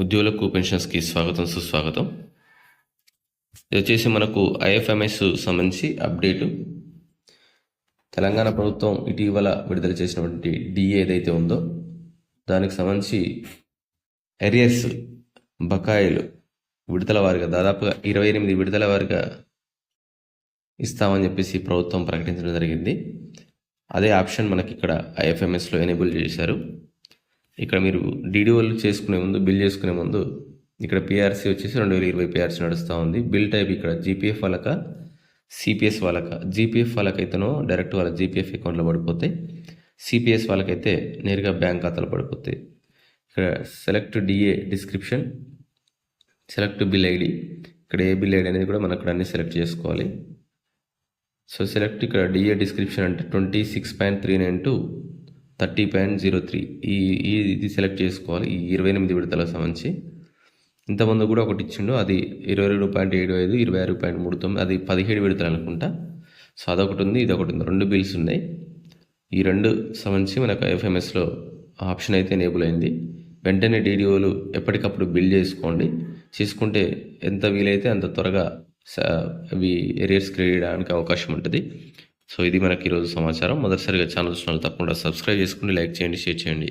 ఉద్యోగులకు పెన్షన్స్కి స్వాగతం సుస్వాగతం. ఇది వచ్చేసి మనకు ఐఎఫ్ఎంఎస్ సంబంధించి అప్డేటు. తెలంగాణ ప్రభుత్వం ఇటీవల విడుదల చేసినటువంటి డిఏ ఏదైతే ఉందో దానికి సంబంధించి ఎరియర్స్ బకాయిలు విడుదల వారిగా దాదాపుగా ఇరవై ఎనిమిది విడుదల వారిగా ఇస్తామని చెప్పేసి ప్రభుత్వం ప్రకటించడం జరిగింది. అదే ఆప్షన్ మనకి ఇక్కడ ఐఎఫ్ఎంఎస్లో ఎనేబుల్ చేశారు. ఇక్కడ మీరు డీడీఓలు చేసుకునే ముందు బిల్ చేసుకునే ముందు ఇక్కడ పిఆర్సీ వచ్చేసి రెండు వేల ఇరవై పిఆర్సీ నడుస్తూ ఉంది. బిల్ టైప్ ఇక్కడ జీపీఎఫ్ వాళ్ళక సిపిఎస్ వాళ్ళక. జీపీఎఫ్ వాళ్ళకైతేనో డైరెక్ట్ వాళ్ళ జీపీఎఫ్ అకౌంట్లో పడిపోతాయి. సిపిఎస్ వాళ్ళకైతే నేరుగా బ్యాంక్ ఖాతాలో పడిపోతాయి. ఇక్కడ select DA description select bill ID ఇక్కడ ఏ బిల్ ఐడి అనేది కూడా మనం అక్కడ అన్ని సెలెక్ట్ చేసుకోవాలి. సో సెలెక్ట్ ఇక్కడ డిఏ డిస్క్రిప్షన్ అంటే twenty six point three nine two thirty point zero three. ఈ ఇది సెలెక్ట్ చేసుకోవాలి. ఈ ఇరవై ఎనిమిది విడతలకు సంబంధించి ఇంతకుముందు కూడా ఒకటి ఇచ్చిండు. అది ఇరవై రెండు పాయింట్ ఏడు ఐదు ఇరవై ఆరు పాయింట్ మూడు తొమ్మిది అది పదిహేడు విడతలు అనుకుంటా. సో అదొకటి ఉంది ఇది ఒకటి ఉంది. రెండు బిల్స్ ఉన్నాయి. ఈ రెండు సంబంధించి మనకు ఎఫ్ఎంఎస్లో ఆప్షన్ అయితే ఎనేబుల్ అయింది. వెంటనే డీడీఓలు ఎప్పటికప్పుడు బిల్ చేసుకోండి. చేసుకుంటే ఎంత వీలైతే అంత త్వరగా అవి ఏరియర్స్ క్రియేట్ చేయడానికి అవకాశం ఉంటుంది. సో ఇది మనకి ఈరోజు సమాచారం. మొదటిసారిగా ఛానల్ చూసిన తప్పకుండా సబ్స్క్రైబ్ చేసుకోండి లైక్ చేయండి షేర్ చేయండి.